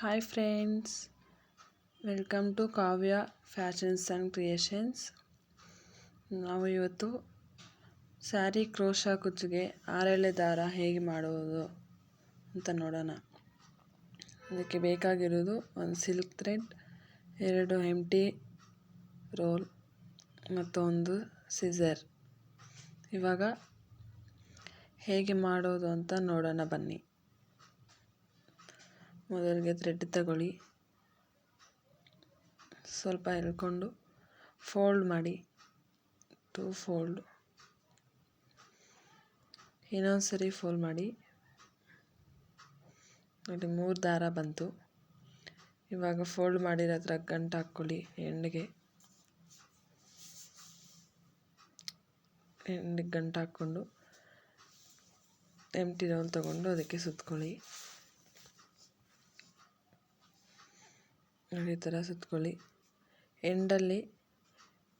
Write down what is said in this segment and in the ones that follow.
Hi friends welcome to Kavya fashions and creations ನಾವು ಇವತ್ತು sari crochet ಕುಚ್ಚಿಗೆ ಆರೆಳೆ ದಾರ ಹೇಗೆ ಮಾಡುವುದು ಅಂತ ನೋಡೋಣ. ಅದಕ್ಕೆ ಬೇಕಾಗಿರೋದು ಒಂದು ಸಿಲ್ಕ್ ಥ್ರೆಡ್ ಎರಡು ಎಂಟಿ ರೋಲ್ ಮತ್ತು ಒಂದು ಸಿಸರ್ ಇವಾಗ ಹೇಗೆ ಮಾಡೋದು ಅಂತ ನೋಡೋಣ ಬನ್ನಿ. ಮೊದಲಿಗೆ ಥ್ರೆಡ್ ತಗೊಳ್ಳಿ. ಸ್ವಲ್ಪ ಎಳ್ಕೊಂಡು ಫೋಲ್ಡ್ ಮಾಡಿ. Two fold. ಇನ್ನೊಂದು ಸರಿ ಫೋಲ್ಡ್ ಮಾಡಿ. ನೋಡಿ, ಮೂರು ದಾರ ಬಂತು. ಇವಾಗ ಫೋಲ್ಡ್ ಮಾಡಿರೋ ಹತ್ರ ಗಂಟು ಹಾಕ್ಕೊಳ್ಳಿ, ಎಂಡಿಗೆ. ಎಂಡಿಗೆ ಗಂಟು ಹಾಕ್ಕೊಂಡು ಎಂಟಿ ರೌಂಡ್ ತೊಗೊಂಡು ಅದಕ್ಕೆ ಸುತ್ಕೊಳ್ಳಿ. ನೋಡಿ ಈ ಥರ ಸುತ್ಕೊಳ್ಳಿ. ಎಂಡಲ್ಲಿ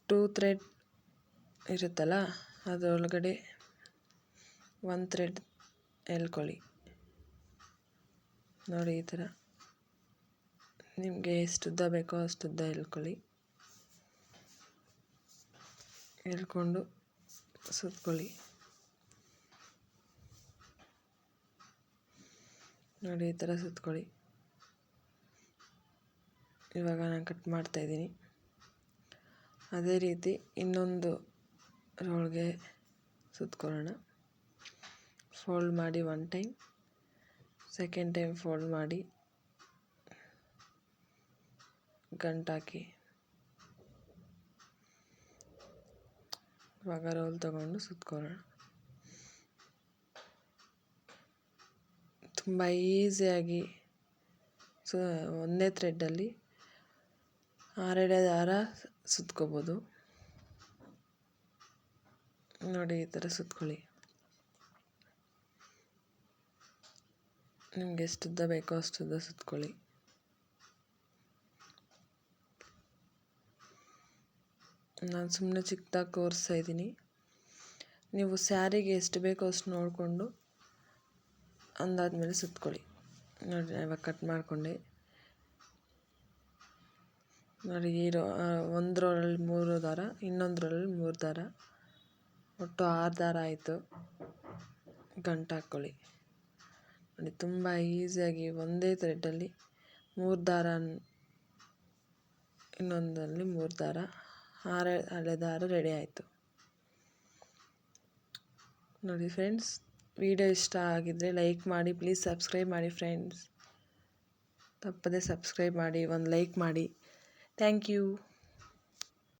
ಟೂ ಥ್ರೆಡ್ ಇರುತ್ತಲ್ಲ, ಅದರೊಳಗಡೆ ಒನ್ ಥ್ರೆಡ್ ಎಳ್ಕೊಳ್ಳಿ ನೋಡಿ ಈ ಥರ. ನಿಮಗೆ ಎಷ್ಟು ಉದ್ದ ಬೇಕೋ ಅಷ್ಟು ಉದ್ದ ಎಳ್ಕೊಳ್ಳಿ ಎಳ್ಕೊಂಡು ಸುತ್ಕೊಳ್ಳಿ. ನೋಡಿ ಈ ಥರ ಸುತ್ಕೊಳ್ಳಿ. ಇವಾಗ ನಾನು ಕಟ್ ಮಾಡ್ತಾ ಇದ್ದೀನಿ. ಅದೇ ರೀತಿ ಇನ್ನೊಂದು ರೋಲ್ಗೆ ಸುತ್ಕೊಳ್ಳೋಣ. ಫೋಲ್ಡ್ ಮಾಡಿ one time second time fold ಮಾಡಿ. ಗಂಟಾಕಿ ಇವಾಗ ರೋಲ್ ತಗೊಂಡು ಸುತ್ಕೊಳ್ಳೋಣ. ತುಂಬ ಈಸಿಯಾಗಿ ಸೊ, ಒಂದೇ ಥ್ರೆಡ್ಡಲ್ಲಿ ಆರೆಡೆ ದಾರ ಸುತ್ಕೋಬೋದು. ನೋಡಿ, ಈ ಥರ ಸುತ್ಕೊಳ್ಳಿ. ನಿಮ್ಗೆ ಎಷ್ಟುದ್ದ ಬೇಕೋ ಅಷ್ಟುದ್ದ ಸುತ್ಕೊಳ್ಳಿ. ನಾನು ಸುಮ್ಮನೆ ಚಿಕ್ಕದಾಗಿ ತೋರಿಸ್ತಾ ಇದ್ದೀನಿ. ನೀವು ಸ್ಯಾರಿಗೆ ಎಷ್ಟು ಬೇಕೋ ಅಷ್ಟು ನೋಡಿಕೊಂಡು ಅಂದಾದ್ಮೇಲೆ ಸುತ್ಕೊಳ್ಳಿ. ನೋಡಿ ಇವಾಗ ಕಟ್ ಮಾಡಿಕೊಂಡೆ. ನೋಡಿ ಇರೋ ರೋ ಒಂದರಲ್ಲಿ ಮೂರು ದಾರ ಇನ್ನೊಂದರಲ್ಲಿ ಮೂರು ದಾರ. ಒಟ್ಟು ಆರು ದಾರ ಆಯಿತು. ಗಂಟು ಹಾಕ್ಕೊಳ್ಳಿ. ನೋಡಿ, ತುಂಬ ಈಸಿಯಾಗಿ ಒಂದೇ ಥ್ರೆಡ್ಡಲ್ಲಿ ಮೂರು ದಾರ, ಇನ್ನೊಂದರಲ್ಲಿ ಮೂರು ದಾರ, ಆರು, ಹಳೆ ದಾರ ರೆಡಿ ಆಯಿತು. ನೋಡಿ ಫ್ರೆಂಡ್ಸ್, ವಿಡಿಯೋ ಇಷ್ಟ ಆಗಿದ್ದರೆ ಲೈಕ್ ಮಾಡಿ, ಪ್ಲೀಸ್ ಸಬ್ಸ್ಕ್ರೈಬ್ ಮಾಡಿ ಫ್ರೆಂಡ್ಸ್. ತಪ್ಪದೇ ಸಬ್ಸ್ಕ್ರೈಬ್ ಮಾಡಿ, ಒಂದು ಲೈಕ್ ಮಾಡಿ. Thank you.